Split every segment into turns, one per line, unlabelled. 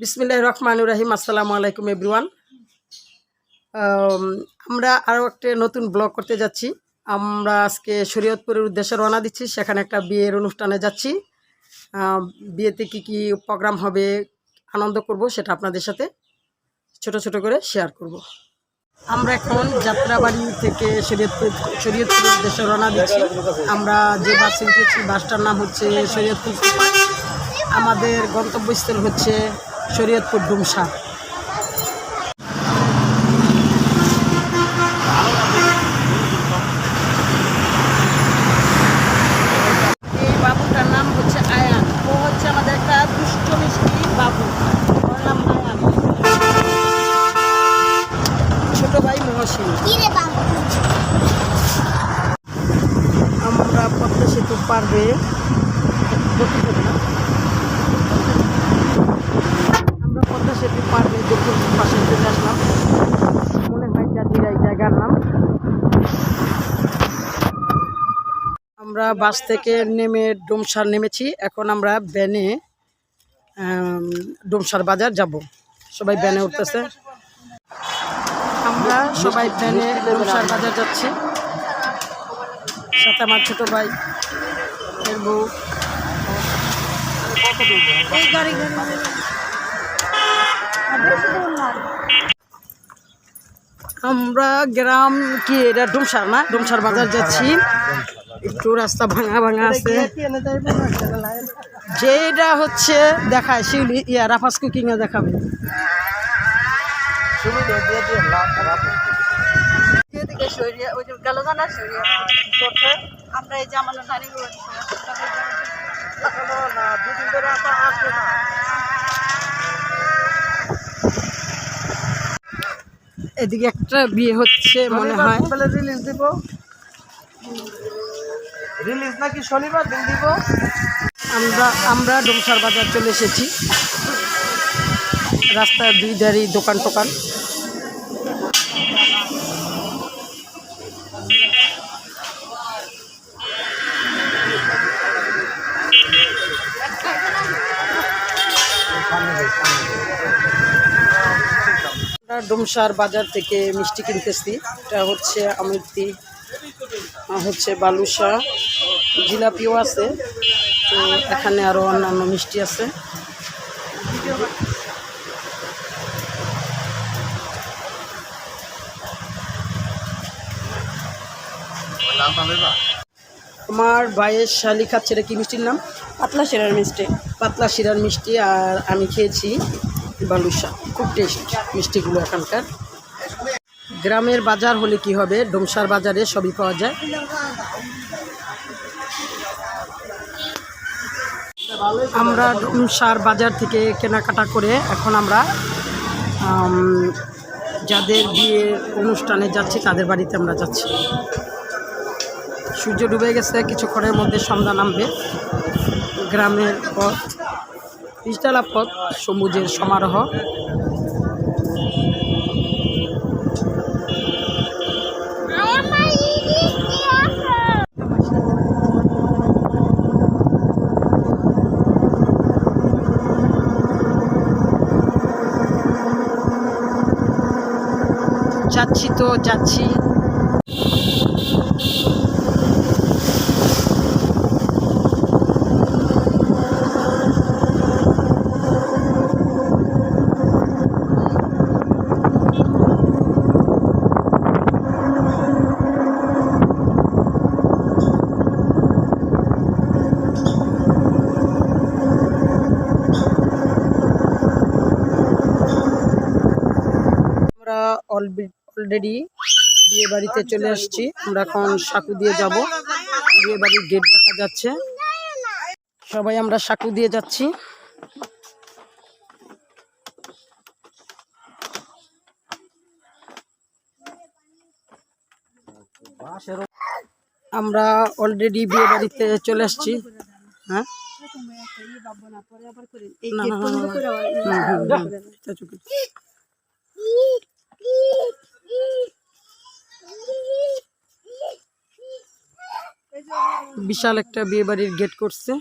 বিসমিল্লাহ রহমান রাহিম, আসসালামু আলাইকুম এভরিওয়ান। আমরা আরও একটা নতুন ব্লগ করতে যাচ্ছি। আমরা আজকে শরীয়তপুরের উদ্দেশ্যে রওনা দিচ্ছি, সেখানে একটা বিয়ের অনুষ্ঠানে যাচ্ছি। বিয়েতে কি কি প্রোগ্রাম হবে, আনন্দ করব সেটা আপনাদের সাথে ছোট ছোট করে শেয়ার করব। আমরা এখন যাত্রাবাড়ি থেকে শরীয়তপুর, শরীয়তপুরের উদ্দেশ্যে রওনা দিচ্ছি। আমরা যে বাসে উঠেছি, বাসটার নাম হচ্ছে শরীয়তপুর। আমাদের গন্তব্যস্থল হচ্ছে শরীয়তপুর ডুমসা এই বাবুটার নাম হচ্ছে আয়ান ও হচ্ছে আমাদের একটা দুষ্ট মিষ্টি বাবু ওর নাম আয়ান ছোট ভাই মহসিন
কিরে বাবু
আমরা পদ্মা সেতু পার হয়ে দক্ষিণ না সেতু পার হয়ে দক্ষিণ পাশে চলে আসলাম। মনে হয় জাজিরা এই জায়গার নাম। আমরা বাস থেকে নেমে ডোমসার নেমেছি। এখন আমরা আম, ডোমসার বাজার যাব। সবাই ভ্যানে উঠতেছে। আমরা সবাই ভ্যানে ডোমসার বাজার যাচ্ছি। সাথে আমার ছোট ভাই এর বউ।
এই গাড়ি
আমরা গ্রাম কি এটা ডুমসার না? ডুমসার বাজার যাচ্ছি। একটু রাস্তা ভাঙা ভাঙা আছে। যেটা হচ্ছে দেখায় শিউলি ইয়া রাফাস কুকিং এ দেখাবে।
যেদিকে সরিয়ে ওই যে গেল না আমরা এই যে আমাদের
এদিকে একটা বিয়ে হচ্ছে মনে হয়।
রিলিজ দিব। রিলিজ নাকি শনিবার? দিন দিব।
আমরা আমরা ডোমসার বাজার চলে এসেছি। রাস্তার দুই ধারি দোকান টোকান ডোমসার বাজার থেকে মিষ্টি কিনতেছি। এটা হচ্ছে আমৃতি হচ্ছে বালুশা জিলাপিও আছে। তো এখানে আরও অন্যান্য মিষ্টি আছে। আমার ভাইয়ের শালি খাচ্ছে এটা কি মিষ্টির নাম?
পাতলা শিরার মিষ্টি।
পাতলা শিরার মিষ্টি আর আমি খেয়েছি। বালুশা। খুব টেস্ট মিষ্টিগুলো এখানকার। গ্রামের বাজার হলে কি হবে? ডোমসার বাজারে সবই পাওয়া যায়। আমরা ডোমসার বাজার থেকে কেনাকাটা করে এখন আমরা যাদের বিয়ের অনুষ্ঠানে যাচ্ছি, তাদের বাড়িতে আমরা যাচ্ছি। সূর্য ডুবে গেছে, কিছুক্ষণের মধ্যে সন্ধ্যা নামবে। গ্রামের পথ পিচতলা পথ সবুজের সমারোহ। যাচ্ছি তো যাচ্ছি আমরা অলরেডি বিয়ে বাড়িতে চলে আসছি আমরা এখন সাকু দিয়ে যাব বিয়ে বাড়ির গেট দেখা যাচ্ছে সবাই আমরা সাকু দিয়ে যাচ্ছি আমরা অলরেডি বিয়ে বাড়িতে চলে আসছি হ্যাঁ না, বিশাল একটা বিয়ে বাড়ির গেট করছে।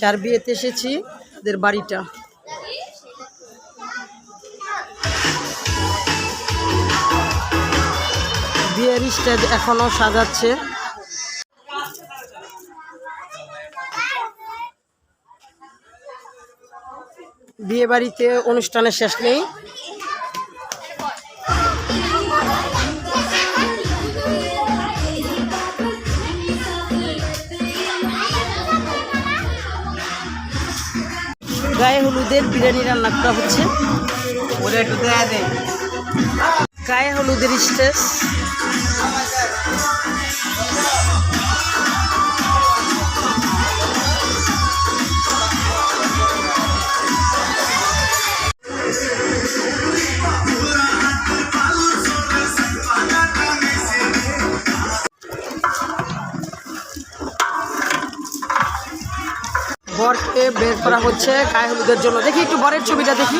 চার বিয়েতে এসেছি, ওদের বাড়িটা। বিয়ের স্টেজ এখনও সাজাচ্ছে। বিয়ে বাড়িতে অনুষ্ঠানের শেষ নেই। গায়ে হলুদের বিরিয়ানি রান্না করা হচ্ছে।
ওরে একটু
গায়ে হলুদের স্টেজ। বরকে বের করা হচ্ছে গায়ে হলুদের জন্য। দেখি একটু বরের ছবিটা দেখি।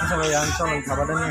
আচ্ছা ভাই আমি চলেন খাবারটা নিয়ে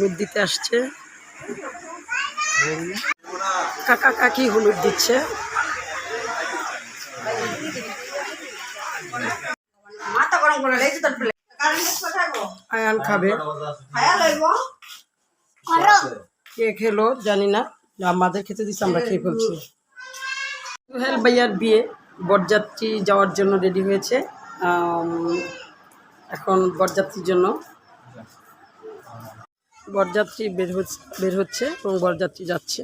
হলুদ দিতে আসছে। কাকা কাকি হলুদ দিচ্ছে। আয়ান খাবে। কে খেলো জানি না। আমাদের খেতে দিচ্ছে আমরা খেয়ে ফেলছি। সোহেল ভাইয়ার বিয়ে বরযাত্রী যাওয়ার জন্য রেডি হয়েছে। এখন বরযাত্রীর জন্য। বরযাত্রী বের হচ্ছে বের হচ্ছে এবং বরযাত্রী যাচ্ছে।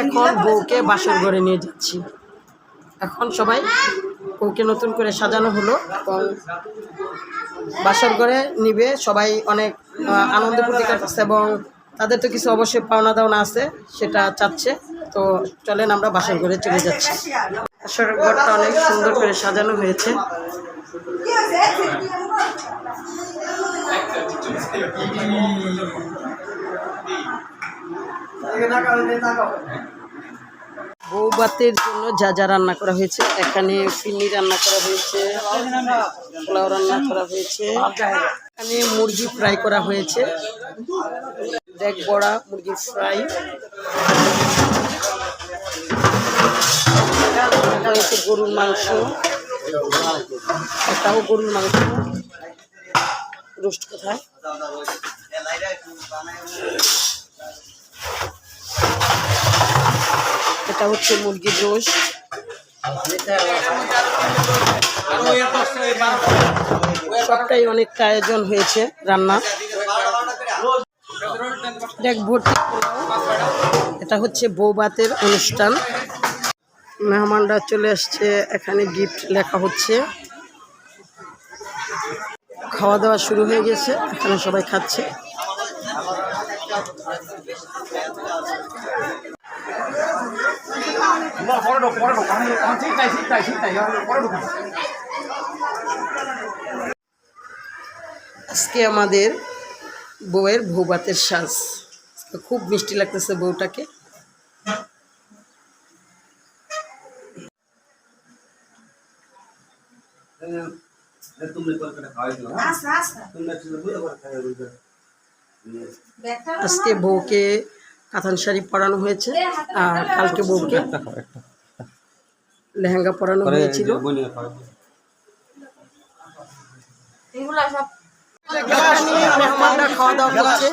এখন বউকে বাসর ঘরে নিয়ে যাচ্ছি। এখন সবাই বউকে নতুন করে সাজানো হলো এবং বাসর ঘরে নিবে। সবাই অনেক আনন্দ প্রতিকার করছে এবং তাদের তো কিছু অবশ্যই পাওনা দাওনা আছে সেটা চাচ্ছে। তো চলেন আমরা বাসর ঘরে চলে যাচ্ছি। বাসর ঘরটা অনেক সুন্দর করে সাজানো হয়েছে। বৌবাতের জন্য যা যা রান্না করা হয়েছে, এখানে ফিন্নি রান্না করা হয়েছে, পোলাও রান্না করা হয়েছে। এখানে মুরগি ফ্রাই করা হয়েছে। দেখ বড়া, মুরগি ফ্রাই। হয়েছে গরুর মাংস। এটাও গরুর মাংস। রোস্ট কোথায়? এটা হচ্ছে মুরগির রোস্ট। সবটাই অনেকটা আয়োজন হয়েছে রান্না। দেখ, ভর্তি এটা হচ্ছে বৌবাতের অনুষ্ঠান। মেহমানরা চলে আসছে, এখানে গিফট লেখা হচ্ছে। খাওয়া দাওয়া শুরু হয়ে গেছে, এখানে সবাই খাচ্ছে।
বড়
আজকে আমাদের বউয়ের ভৌবাতের সাজ। খুব মিষ্টি লাগতেছে বউটাকে। আজকে বউকে কাতান শাড়ি পরানো হয়েছে। আর কালকে বউকে লেহেঙ্গা পরানো হয়েছিল। মেহমানরা খাওয়া দাওয়া করছে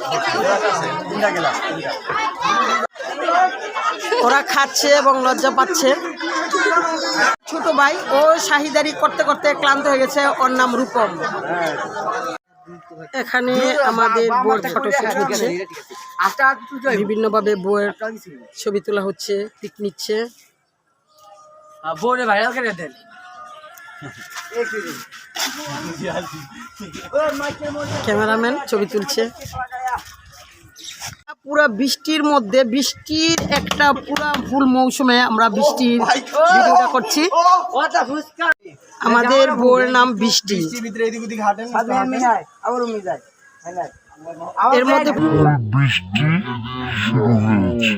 ওরা খাচ্ছে এবং লজ্জা পাচ্ছে। ছোট ভাই ও শাহিদারি করতে করতে ক্লান্ত হয়ে গেছে। ওর নাম রূপম। এখানে আমাদের বোর ফটোশুট হচ্ছে। বিভিন্নভাবে বইয়ের ছবি তোলা হচ্ছে পিক নিচ্ছে।
বোনে ভাইরাল করে দেন।
ক্যামেরাম্যান ছবি তুলছে। পুরা বৃষ্টির মধ্যে বৃষ্টির একটা পুরা ফুল মৌসুমে আমরা বৃষ্টির ভিডিওটা করছি। আমাদের বোর নাম বৃষ্টি। এর মধ্যে
বৃষ্টি শুরু হয়েছে।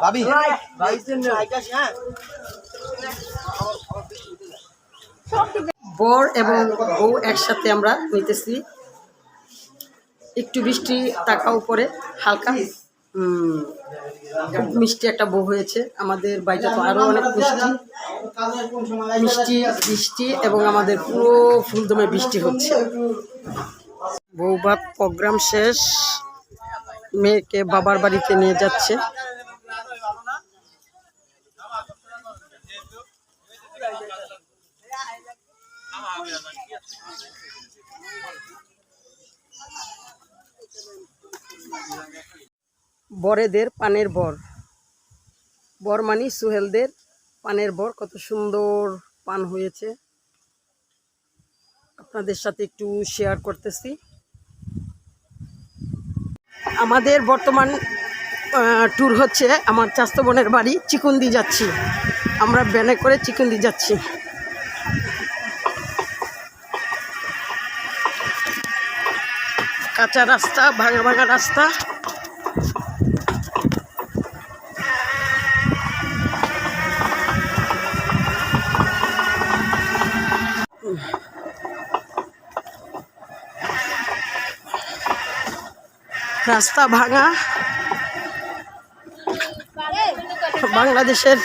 ভাবি
বর এবং বউ একসাথে আমরা নিতেছি একটু বৃষ্টি তাকাও করে হালকা। খুব মিষ্টি একটা বউ হয়েছে। আমাদের বাড়িটা তো আরও অনেক মিষ্টি। মিষ্টি বৃষ্টি এবং আমাদের পুরো ফুলদমে বৃষ্টি হচ্ছে। বৌভাত প্রোগ্রাম শেষ। মেয়েকে বাবার বাড়িতে নিয়ে যাচ্ছে। বরেদের পানের বর। বর মানি সুহেলদের পানের বর। কত সুন্দর পান হয়েছে। আপনাদের সাথে একটু শেয়ার করতেছি। আমাদের বর্তমান ট্যুর হচ্ছে আমার চাস্ত বোনের বাড়ি চিকুন্দি যাচ্ছি। আমরা ব্যানে করে চিকুন্দি যাচ্ছি। কাঁচা রাস্তা, ভাঙা ভাঙা রাস্তা। রাস্তা ভাঙা। বাংলাদেশের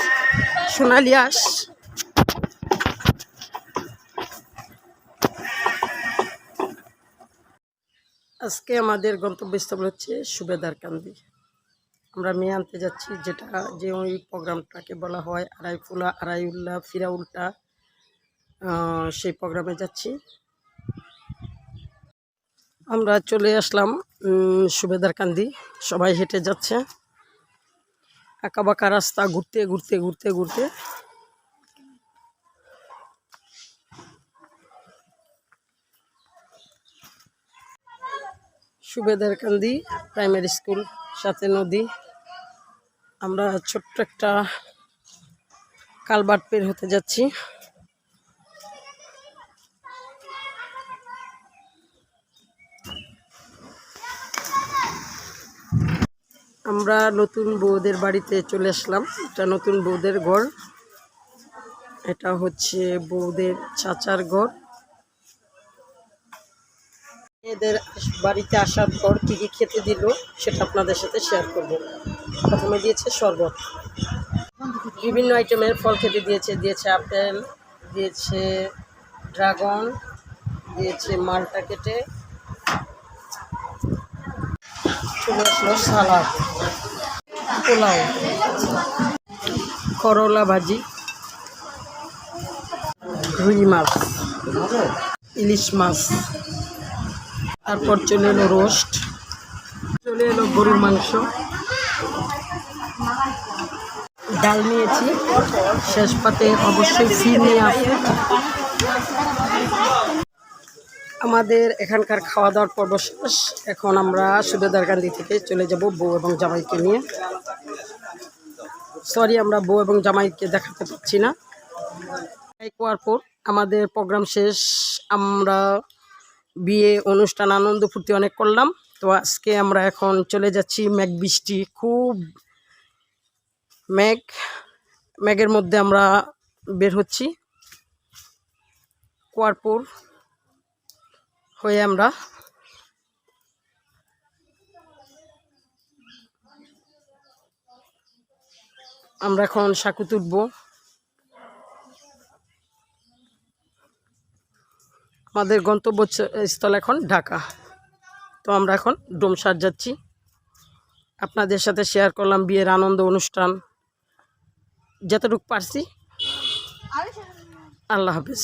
সোনালি আঁশ। আজকে আমাদের গন্তব্যস্থল হচ্ছে সুবেদার কান্দি। আমরা মেয়ে আনতে যাচ্ছি, যেটা যে ওই প্রোগ্রামটাকে বলা হয় আড়াইফুলা আড়াইউল্লাহ ফিরাউল্টা। সেই প্রোগ্রামে যাচ্ছি। আমরা চলে আসলাম সুবেদার কান্দি, সবাই হেঁটে যাচ্ছে। আঁকা বাঁকা রাস্তা, ঘুরতে ঘুরতে ঘুরতে ঘুরতে। সুবেদার কান্দি প্রাইমারি স্কুল, সাথে নদী। আমরা ছোট্ট একটা কালবাট পের হতে যাচ্ছি। আমরা নতুন বউদের বাড়িতে চলে আসলাম। এটা নতুন বউদের ঘর। এটা হচ্ছে বউদের চাচার ঘর। এদের বাড়িতে আসার পর কী কী খেতে দিল সেটা আপনাদের সাথে শেয়ার করব। প্রথমে দিয়েছে শরবত। বিভিন্ন আইটেমের ফল খেতে দিয়েছে। দিয়েছে আপেল, দিয়েছে ড্রাগন, দিয়েছে মালটা কেটে। আসলো সালাদ, পোলাও, করলা ভাজি, রুই মাছ, ইলিশ মাছ, তারপর চলে এলো রোস্ট, চলে এলো গরুর মাংস। ডাল নিয়েছি, শেষ পাতে অবশ্যই ফি নিয়ে আসবে। আমাদের এখানকার খাওয়া দাওয়ার পর্ব শেষ। এখন আমরা সুবেদারকান্দি থেকে চলে যাব বউ এবং জামাইকে নিয়ে। সরি আমরা বউ এবং জামাইকে দেখাতে পাচ্ছি না। এই কোয়ার পর আমাদের প্রোগ্রাম শেষ। আমরা বিয়ে, অনুষ্ঠান, আনন্দ ফুর্তি অনেক করলাম। তো আজকে আমরা এখন চলে যাচ্ছি মেঘ বৃষ্টি। খুব মেঘ। মেঘের মধ্যে আমরা বের হচ্ছি। কোয়ারপুর হয়ে আমরা আমরা এখন সাকু তুলব। আমাদের গন্তব্য স্থল এখন ঢাকা। তো আমরা এখন ডোমসার যাচ্ছি। আপনাদের সাথে শেয়ার করলাম বিয়ের আনন্দ অনুষ্ঠান। যতটুকু পারছি, আল্লাহ হাফিজ।